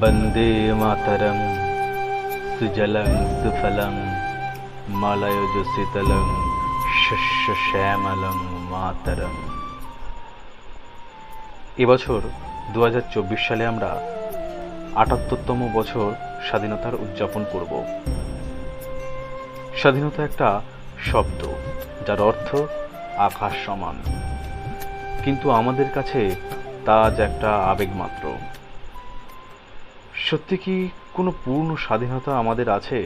वन्दे मातरं सुजलं सुफलं मलयज শীতলং শস্য শ্যামলং মাতরম এবছর দু সালে আমরা আটাত্তরতম বছর স্বাধীনতার উদযাপন করব স্বাধীনতা একটা শব্দ যার অর্থ আকাশ সমান কিন্তু আমাদের কাছে তা আজ একটা আবেগ মাত্র সত্যি কি কোনো পূর্ণ স্বাধীনতা আমাদের আছে?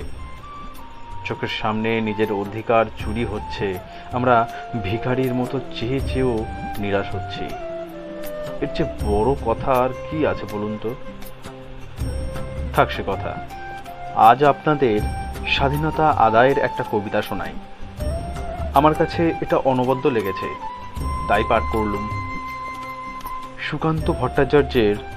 চোখের সামনে নিজের অধিকার চুরি হচ্ছে। আমরা ভিখারির মতো চেয়ে চেয়েও নিরাশ হচ্ছি। এর চেয়ে বড় কথা আর কি আছে বলুন তো? থাক সে কথা। আজ আপনাদের স্বাধীনতা আদায়ের একটা কবিতা শোনাই। আমার কাছে এটা অনবদ্য লেগেছে। তাই পাঠ করলুম। সুকান্ত ভট্টাচার্যের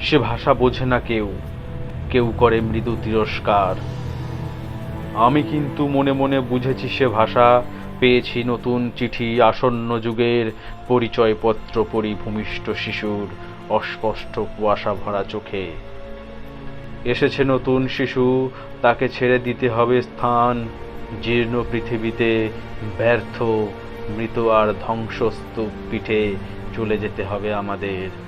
সে ভাষা বোঝে না কেউ। কেউ করে মৃদু তিরস্কার। আমি কিন্তু মনে মনে বুঝেছি সে ভাষা। পেয়েছি নতুন চিঠি আসন্ন যুগের পরিচয়পত্র পরি ভূমিষ্ঠ শিশুর অস্পষ্ট কুয়াশা ভরা চোখে। এসেছে নতুন শিশু, তাকে ছেড়ে দিতে হবে স্থান। জীর্ণ পৃথিবীতে ব্যর্থ, মৃত আর ধ্বংসস্তূপ পিঠে চলে যেতে হবে আমাদের।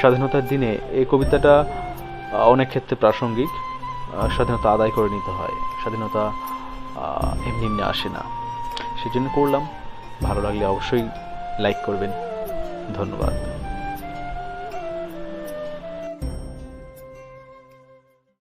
স্বাধীনতার দিনে এই কবিতাটা অনেক ক্ষেত্রে প্রাসঙ্গিক। স্বাধীনতা আদায় করে নিতে হয়। স্বাধীনতা এমনি এমনি আসে না। সেজন্য করলাম। ভালো লাগলে অবশ্যই লাইক করবেন। ধন্যবাদ।